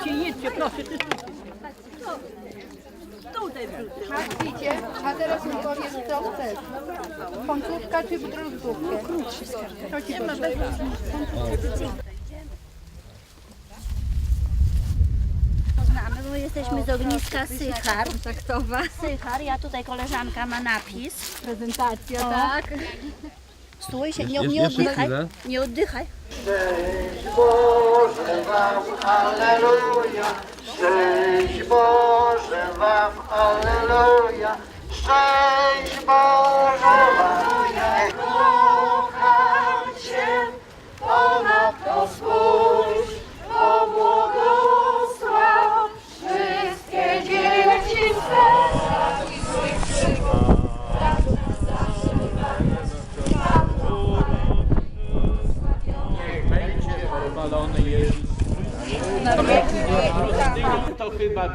Wrzućcie, proszę. ty tu. Tutaj wrzucę. A teraz mi powiesz, co chcesz. Końcówka czy drozdówkę? To ci. Znamy, bo jesteśmy z ogniska Sychar. Taktowa. Sychar, ja tutaj koleżanka ma napis. Prezentacja, tak? Stój się, nie, nie oddychaj. Nie oddychaj. Szczęść Boże wam, Alleluja! Szczęść Boże wam, Alleluja! Szczęść Boże wam!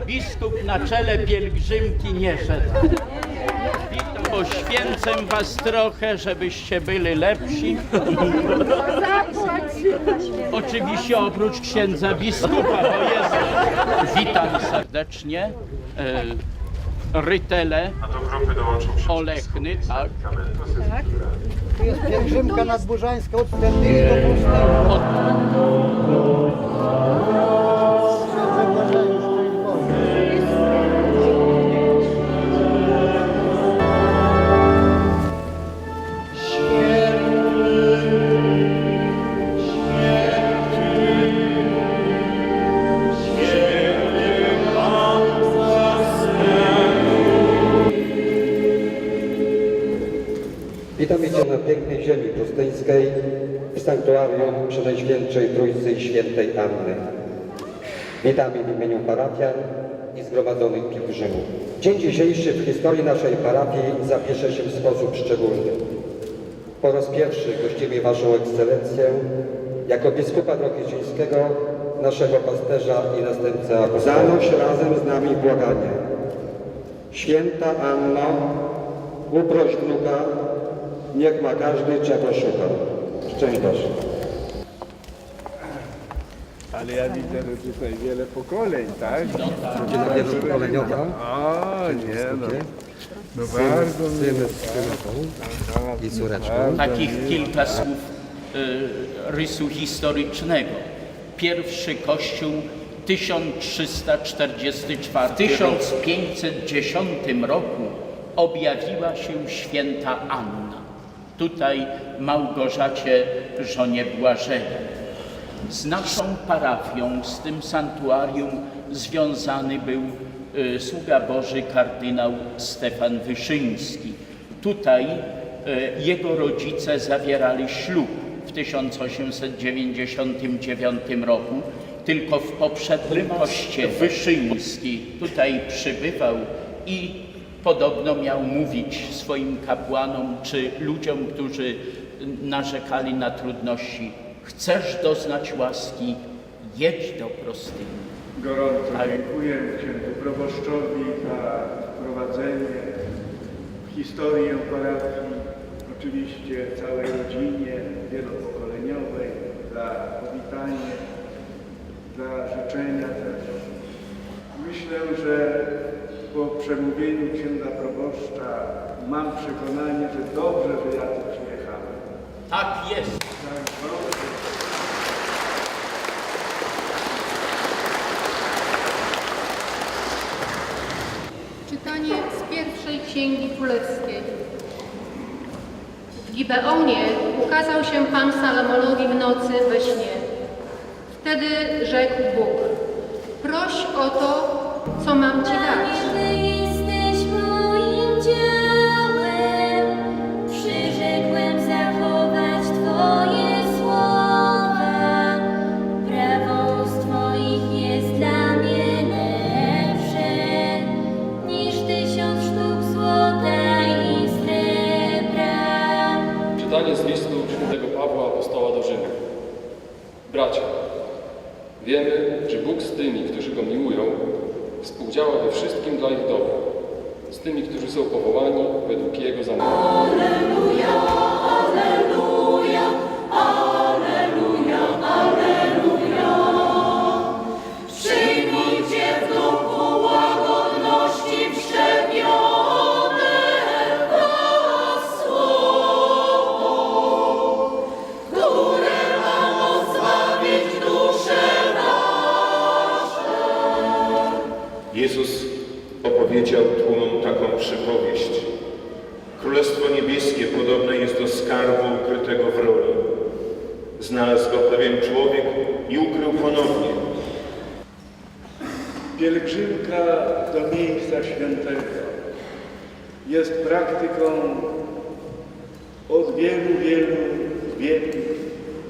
Biskup na czele pielgrzymki nie szedł. Witam, poświęcę was trochę, żebyście byli lepsi. Oczywiście oprócz księdza biskupa, bo jest. Witam serdecznie. E, Rytele Olechny, tak. Tu jest pielgrzymka nadburzańska od Stędyni do Pustego. Przenajświętszej Trójcy i Świętej Anny. Witamy w imieniu parafian i zgromadzonych pielgrzymów. Dzień dzisiejszy w historii naszej parafii zapisze się w sposób szczególny. Po raz pierwszy gościmy Waszą Ekscelencję jako biskupa Drohiczyńskiego, naszego pasterza i następcę apostoła. Zanoś razem z nami błaganie. Święta Anno, uproś wnuka, niech ma każdy czego szuka. Szczęść Boże. Ale ja widzę, że tutaj wiele pokoleń, tak? Rodzina wielopokoleniowa. O, nie no. No bardzo Syn z córką i córeczką. takich kilka słów e, rysu historycznego. Pierwszy kościół 1344. W 1510 roku objawiła się święta Anna. Tutaj Małgorzacie, żonie Błażeja. Z naszą parafią, z tym santuarium związany był e, sługa Boży kardynał Stefan Wyszyński. Tutaj e, jego rodzice zawierali ślub w 1899 roku. Tylko w poprzednim koście Wyszyński tutaj przybywał i podobno miał mówić swoim kapłanom czy ludziom, którzy narzekali na trudności, chcesz doznać łaski, jedź do prostyni. gorąco dziękuję księdzu proboszczowi za wprowadzenie w historię parafii, oczywiście całej rodzinie wielopokoleniowej, za powitanie, za życzenia też. Myślę, że po przemówieniu księdza proboszcza mam przekonanie, że dobrze, że ja. Tak jest. Czytanie z pierwszej księgi królewskiej. W Gibeonie ukazał się Pan Salomonowi w nocy we śnie. Wtedy rzekł Bóg, proś o to, co mam Ci dać. Współdziała we wszystkim dla ich dobra, z tymi, którzy są powołani według Jego zamiaru. Przyjmij od wielu, wielu wieków,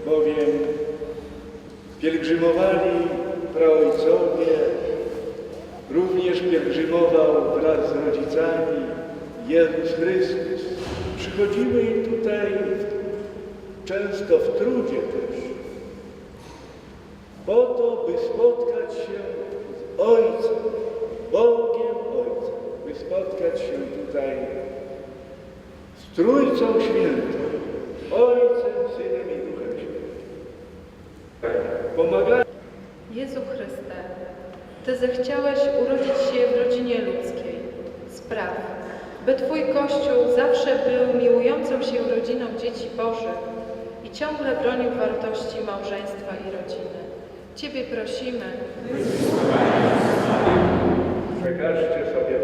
bowiem pielgrzymowali praojcowie, również pielgrzymował wraz z rodzicami Jezus Chrystus. Przychodzimy i tutaj często w trudzie też, po to, by spotkać się z Ojcem, Bogiem Ojcem, by spotkać się tutaj Trójcą Świętą, Ojcem, Synem i Duchem Świętym. Pomagajmy Jezu Chryste, Ty zechciałeś urodzić się w rodzinie ludzkiej. Spraw, by Twój Kościół zawsze był miłującą się rodziną dzieci Bożych i ciągle bronił wartości małżeństwa i rodziny. Ciebie prosimy. Przekażcie sobie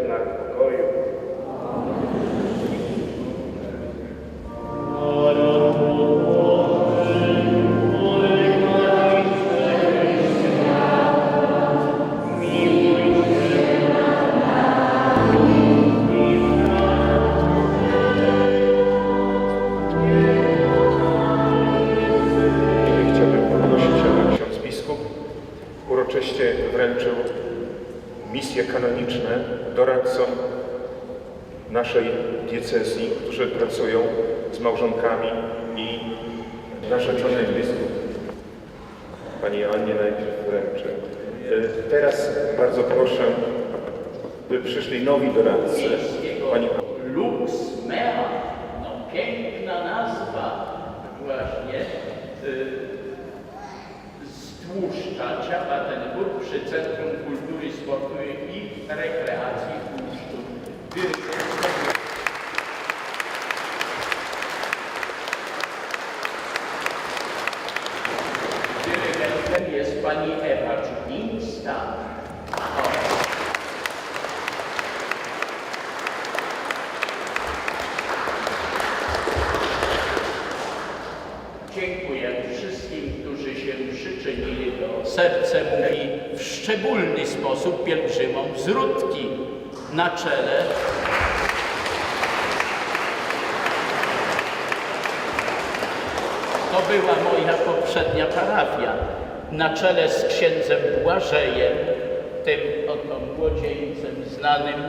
Teraz bardzo proszę, by przyszli nowi doradcy. Pani Lux Mea, no piękna nazwa właśnie y, stłuszcza Batenburg przy Centrum Kultury, Sportu i Rekreacji Tłuszczu. Dyrektor Dyrygentem jest pani Ewa Czubińska. Dziękuję wszystkim, którzy się przyczynili do serce mówi w szczególny sposób pielgrzymom z Rudki na czele To była moja poprzednia parafia. Na czele z księdzem Błażejem, tym oto młodzieńcem znanym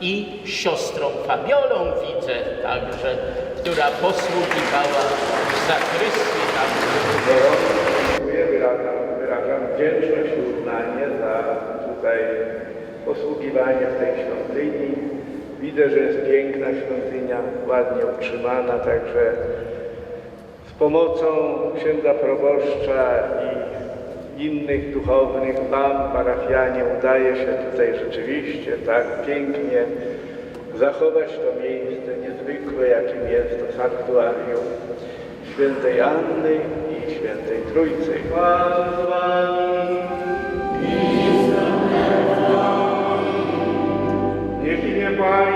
i siostrą Fabiolą widzę także, która posługiwała w zakrystii. Dziękuję, wyrażam, wyrażam wdzięczność i uznanie za tutaj posługiwanie w tej świątyni. Widzę, że jest piękna świątynia, ładnie utrzymana, także z pomocą księdza proboszcza i innych duchownych Wam, parafianie, udaje się tutaj rzeczywiście tak pięknie zachować to miejsce niezwykłe, jakim jest to sanktuarium świętej Anny i świętej Trójcy. Pan z by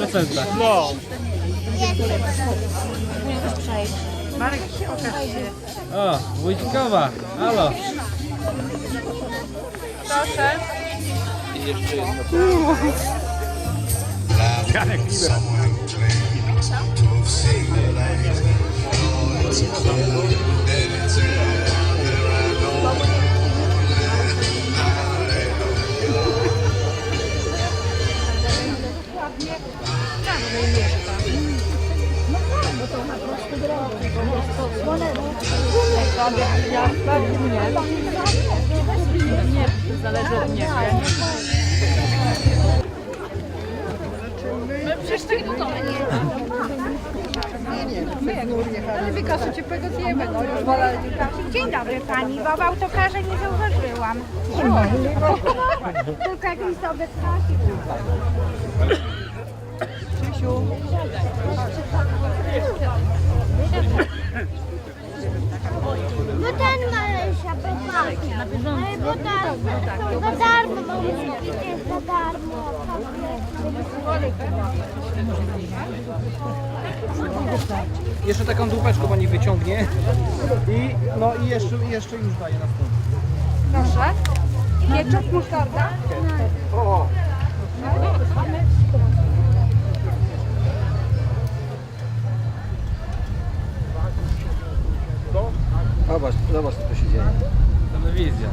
procentach. No. Marek, pokaż się. O, Wójcikowa, halo. Proszę. Zależy bo w autokarze nie zauważyłam. Tylko jakimś sobie trafi. No ten Marysia, popatrz. Ale bo darmo, za darmo, bo jest za darmo. Jeszcze taką dupeczkę pani wyciągnie. I no i jeszcze, jeszcze już daje następną. Proszę. Ketchup, musztarda? O! Zobacz, zobacz co tu się dzieje. Telewizja.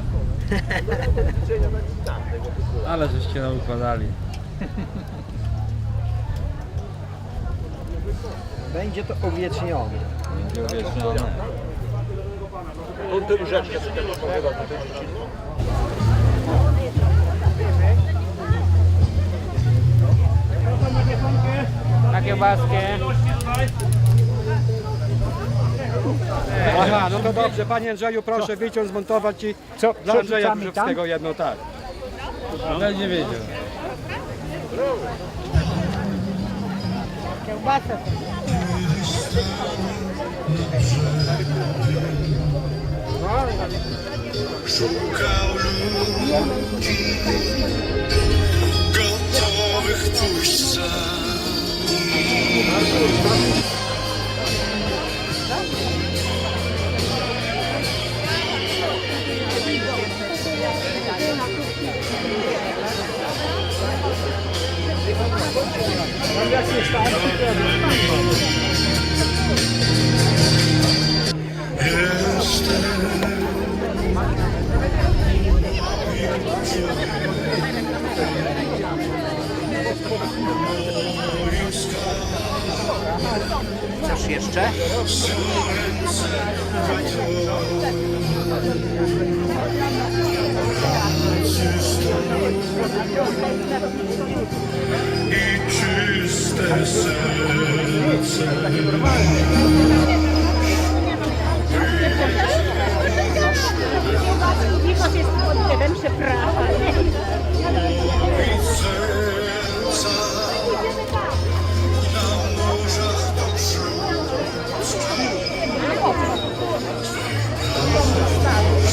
Ale żeście nam układali. Będzie to uwiecznione. Będzie uwiecznione. On tym też to będzie silno. Na kiełbaskę. Aha, no to dobrze. Panie Andrzeju, proszę wyciąć, zmontować ci co, dla Andrzeja Brzewskiego jedno tak. Będzie wiedział. Szukał ludzi gotowych pójść za nim. 嗯。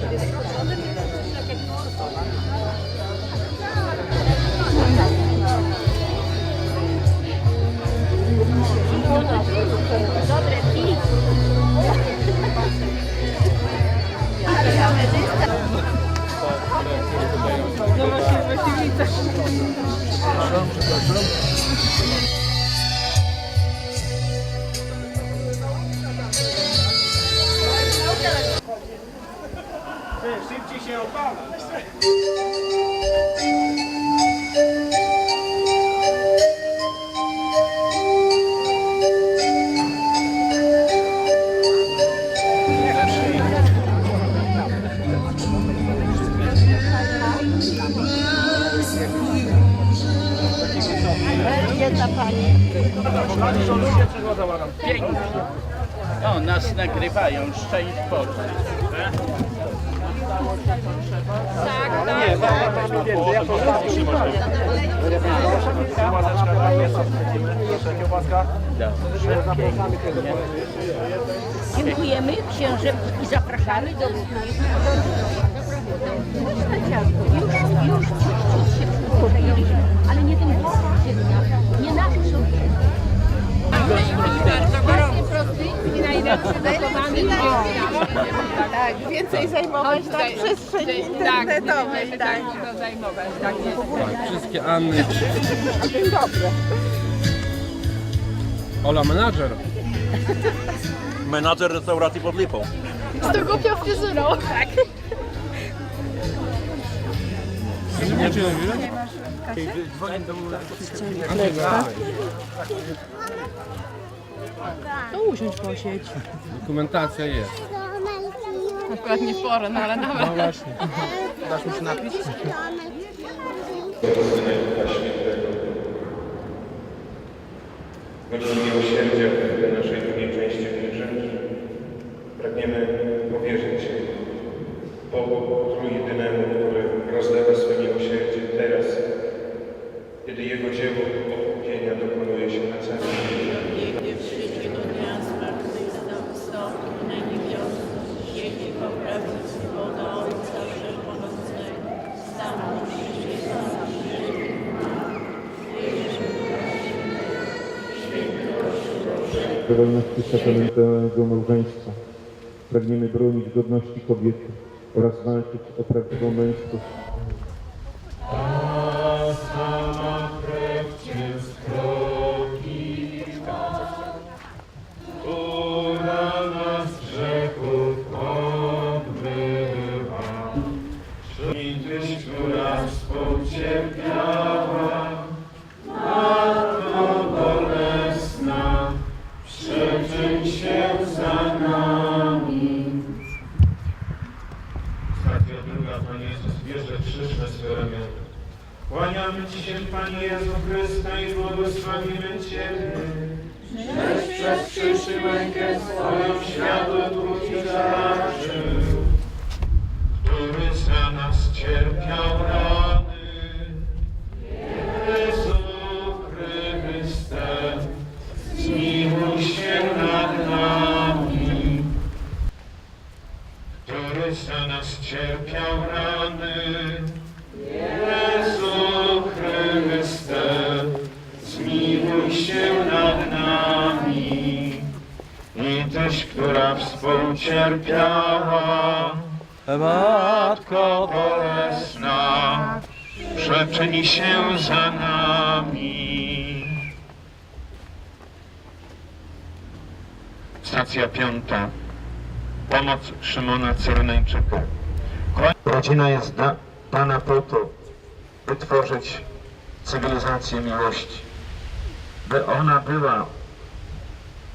完全に江戸風。Nagrywają, szczęść Boże. Dobrze, pięknie. Dziękujemy księże i zapraszamy do Już, już się przygotowyliśmy, ale nie ten nie nasz sobie. Tak, więcej zajmować tak, przestrzeni internetowej. Tak, zajmować. Tak, Wszystkie Anny. Dzień dobry. Ola menadżer. Menadżer restauracji pod Lipą. Z tą głupią fryzurą. Tak. Nie czy To usiądź posiedź. Dokumentacja jest. Akurat nie w porę, no ale No dobra. właśnie. Dasz mi się napić? godzinie miłosierdzia w naszej drugiej części pielgrzymki pragniemy powierzyć Bogu Trójjedynemu, który rozlewa swoje miłosierdzie teraz, kiedy Jego dzieło odkupienia dokonuje się na całym świecie. Wolności sakramentalnego małżeństwa. Pragniemy bronić godności kobiety oraz walczyć o prawdziwą męskość. Tyś, która współcierpiała, Matko bolesna, przeczyni się za nami. Stacja piąta. Pomoc Szymona Cyrneńczyka. Rodzina jest da, dana po to, by tworzyć cywilizację miłości. By ona była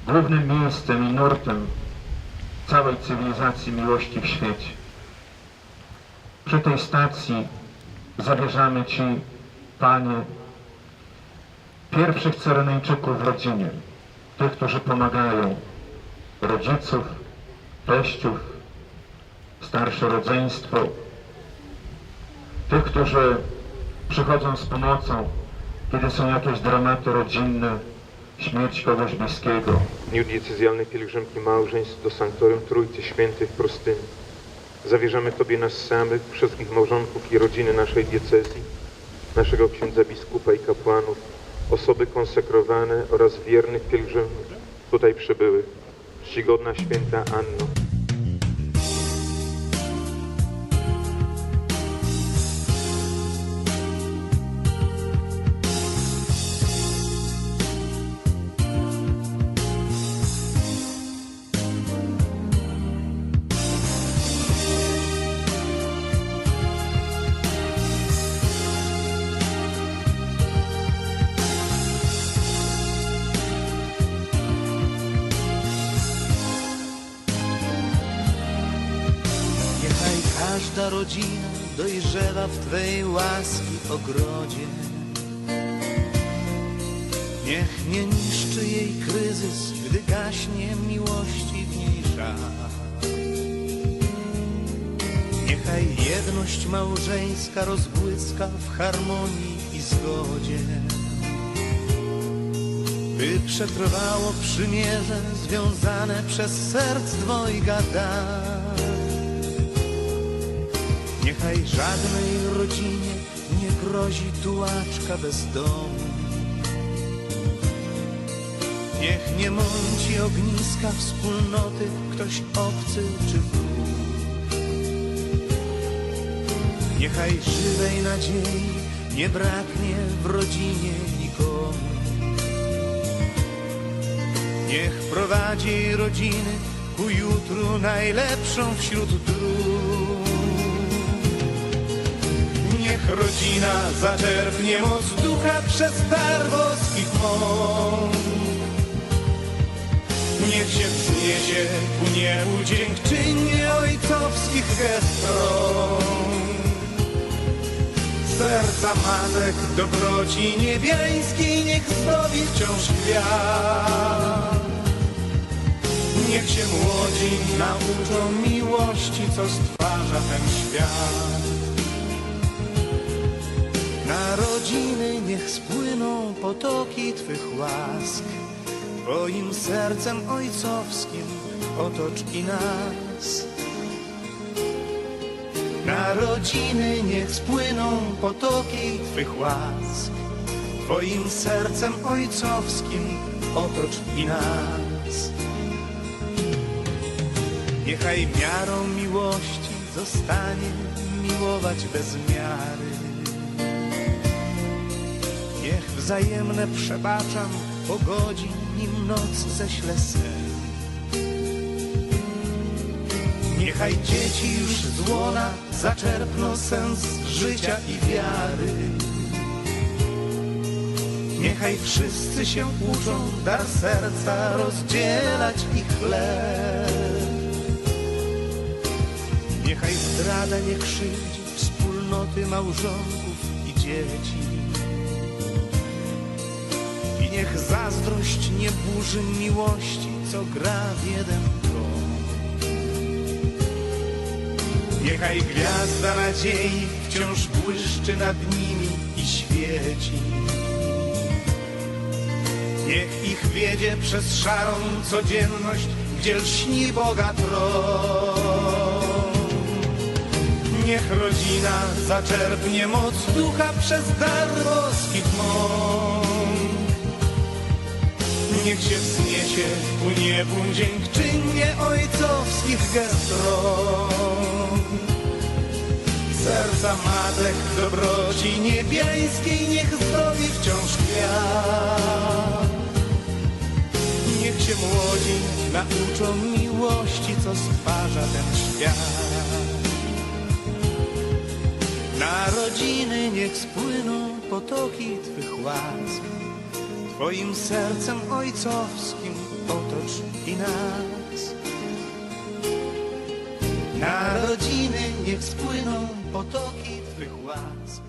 głównym miejscem i nurtem całej cywilizacji miłości w świecie. Przy tej stacji zawierzamy Ci, Panie, pierwszych Cyreneńczyków w rodzinie, tych, którzy pomagają, rodziców, teściów, starsze rodzeństwo, tych, którzy przychodzą z pomocą, kiedy są jakieś dramaty rodzinne, śmierć kogoś bliskiego. W dniu diecezjalnej pielgrzymki małżeństw do Sanktorium Trójcy Świętych Prostyny zawierzamy Tobie nas samych, wszystkich małżonków i rodziny naszej diecezji, naszego księdza biskupa i kapłanów, osoby konsekrowane oraz wiernych pielgrzymów tutaj przybyłych. Czcigodna święta Anno, każda rodzina dojrzewa w Twej łaski ogrodzie. Niech nie niszczy jej kryzys, gdy gaśnie miłości w niej żal. Niechaj jedność małżeńska rozbłyska w harmonii i zgodzie. By przetrwało przymierze związane przez serc dwojga dar. Niechaj żadnej rodzinie nie grozi tułaczka bez domu. Niech nie mąci ogniska wspólnoty ktoś obcy czy wróg. Niechaj żywej nadziei nie braknie w rodzinie nikomu. Niech prowadzi rodziny ku jutru najlepszą wśród dróg. Rodzina zaczerpnie moc ducha przez dar boskich mąk. Niech się wzniesie ku niebu dziękczynie ojcowskich gest rąk. Serca matek dobroci niebiańskiej niech zdobi wciąż kwiat. Niech się młodzi nauczą miłości, co stwarza ten świat. Na rodziny niech spłyną potoki Twych łask. Twoim sercem ojcowskim otocz i nas. Na rodziny niech spłyną potoki Twych łask. Twoim sercem ojcowskim otocz i nas. Niechaj miarą miłości zostanie miłować bez miary. Wzajemne przebaczam pogodzi nim noc ześle sen. Niechaj dzieci już z łona zaczerpną sens życia i wiary. Niechaj wszyscy się uczą dar serca rozdzielać i chleb. Niechaj zdrada nie krzywdzi wspólnoty małżonków i dzieci. Niech zazdrość nie burzy miłości, co gra w jeden dom. Niechaj gwiazda nadziei wciąż błyszczy nad nimi i świeci. Niech ich wiedzie przez szarą codzienność, gdzie lśni Boga tron. Niech rodzina zaczerpnie moc ducha przez dar boskich mąk. Niech się wzniesie ku niebu dziękczynnie ojcowskich gest. Serca matek dobroci niebiańskiej niech zdrowi wciąż kwiat. Niech się młodzi nauczą miłości, co stwarza ten świat. Na rodziny niech spłyną potoki Twych łask. Twoim sercem ojcowskim otocz i nas. Na rodziny niech spłyną potoki Twych łask.